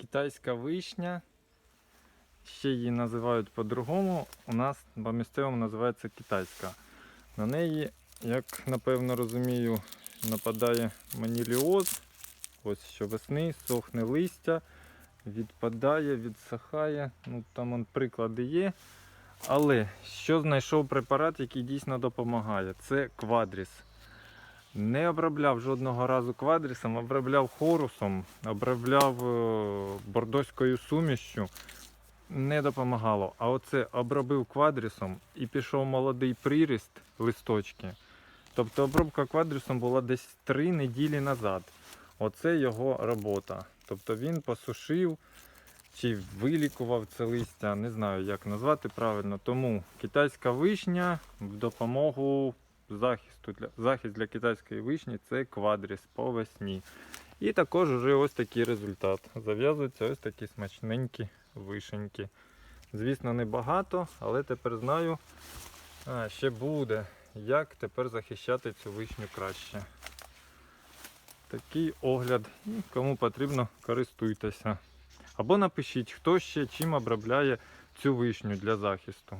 китайська вишня. Ще її називають по-другому. У нас по місцевому називається китайська. На неї, як напевно розумію, нападає маніліоз. Ось що весни, сохне листя, відпадає, відсихає. Ну, там он приклади є. Але що знайшов препарат, який дійсно допомагає? Це квадріс. Не обробляв жодного разу квадрісом, обробляв хорусом, обробляв е, бордоською сумішчю. Не допомагало. А оце обробив квадрісом і пішов молодий приріст листочки. Тобто обробка квадрісом була десь 3 неділі назад. Оце його робота. Тобто він посушив чи вилікував це листя, не знаю як назвати правильно. Тому китайська вишня в допомогу захисту для захист для китайської вишні це квадріс по весні. І також вже ось такий результат. Зав'язуються ось такі смачненькі вишеньки. Звісно, не багато, але тепер знаю, а, ще буде, як тепер захищати цю вишню краще. Такий огляд. І Кому потрібно, користуйтеся. Або напишіть, хто ще чим обробляє цю вишню для захисту.